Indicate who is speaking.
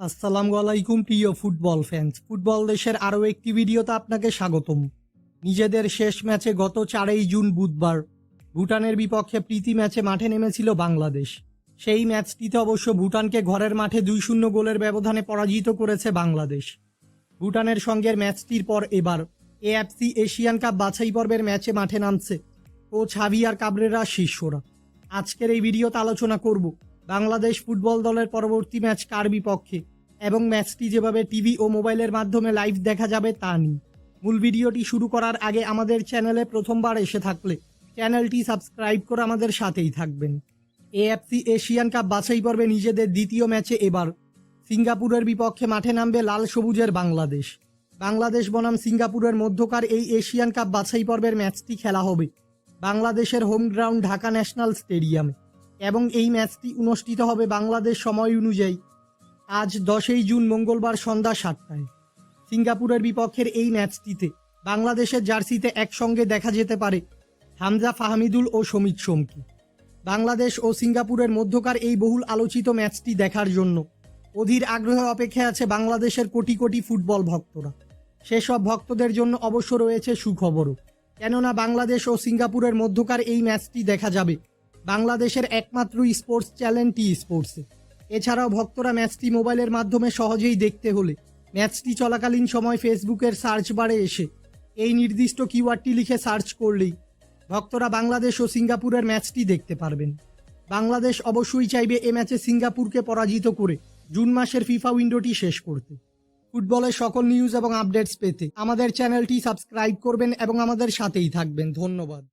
Speaker 1: আসসালামু আলাইকুম, প্রিয় ফুটবল ফ্যান্স ফুটবল দেশের আরও একটি ভিডিওতে আপনাকে স্বাগতম। নিজেদের শেষ ম্যাচে গত চারই জুন বুধবার, ভুটানের বিপক্ষে প্রীতি ম্যাচে মাঠে নেমেছিল বাংলাদেশ। সেই ম্যাচটিতে অবশ্য ভুটানকে ঘরের মাঠে দুই শূন্য গোলের ব্যবধানে পরাজিত করেছে বাংলাদেশ। ভুটানের সঙ্গের ম্যাচটির পর এবার এএফসি এশিয়ান কাপ বাছাই পর্বের ম্যাচে মাঠে নামছে কোচ হাভিয়ার কাবরেরা শিষ্যরা। আজকের এই ভিডিওতে আলোচনা করব বাংলাদেশ ফুটবল দলের পরবর্তী ম্যাচ কার বিপক্ষে? এবং ম্যাচটি যেভাবে টিভি ও মোবাইলের মাধ্যমে লাইভ দেখা যাবে তা নিয়ে। মূল ভিডিওটি শুরু করার আগে আমাদের চ্যানেলে প্রথমবার এসে থাকলে চ্যানেলটি সাবস্ক্রাইব করে আমাদের সাথেই থাকবেন। এএফসি এশিয়ান কাপ বাছাই পর্বে নিজেদের দ্বিতীয় ম্যাচে এবার সিঙ্গাপুরের বিপক্ষে মাঠে নামবে লাল সবুজের বাংলাদেশ। বাংলাদেশ বনাম সিঙ্গাপুরের মধ্যকার এই এশিয়ান কাপ বাছাই পর্বের ম্যাচটি খেলা হবে বাংলাদেশের হোম গ্রাউন্ড ঢাকা ন্যাশনাল স্টেডিয়ামে। এবং এই ম্যাচটি অনুষ্ঠিত হবে বাংলাদেশ সময় অনুযায়ী আজ দশই জুন মঙ্গলবার সন্ধ্যা সাতটায়। সিঙ্গাপুরের বিপক্ষের এই ম্যাচটিতে বাংলাদেশের জার্সিতে একসঙ্গে দেখা যেতে পারে হামজা ফাহমিদুল ও সমিত সোমকি। বাংলাদেশ ও সিঙ্গাপুরের মধ্যকার এই বহুল আলোচিত ম্যাচটি দেখার জন্য অধীর আগ্রহে অপেক্ষায় আছে বাংলাদেশের কোটি কোটি ফুটবল ভক্তরা। সেসব ভক্তদের জন্য অবশ্য রয়েছে সুখবরও। কেননা বাংলাদেশ ও সিঙ্গাপুরের মধ্যকার এই ম্যাচটি দেখা যাবে বাংলাদেশের একমাত্র স্পোর্টস চ্যানেল টি স্পোর্টসে এছাড়াও ভক্তরা ম্যাচটি মোবাইলের মাধ্যমে সহজেই দেখতে হলে ম্যাচটি চলাকালীন সময় ফেসবুকের সার্চ বারে এসে এই নির্দিষ্ট কিওয়ার্ডটি লিখে সার্চ করলেই ভক্তরা বাংলাদেশ ও সিঙ্গাপুরের ম্যাচটি দেখতে পারবেন। বাংলাদেশ অবশ্যই চাইবে এ ম্যাচে সিঙ্গাপুরকে পরাজিত করে জুন মাসের ফিফা উইন্ডোটি শেষ করতে। ফুটবলের সকল নিউজ এবং আপডেটস পেতে আমাদের চ্যানেলটি সাবস্ক্রাইব করবেন এবং আমাদের সাথেই থাকবেন। ধন্যবাদ।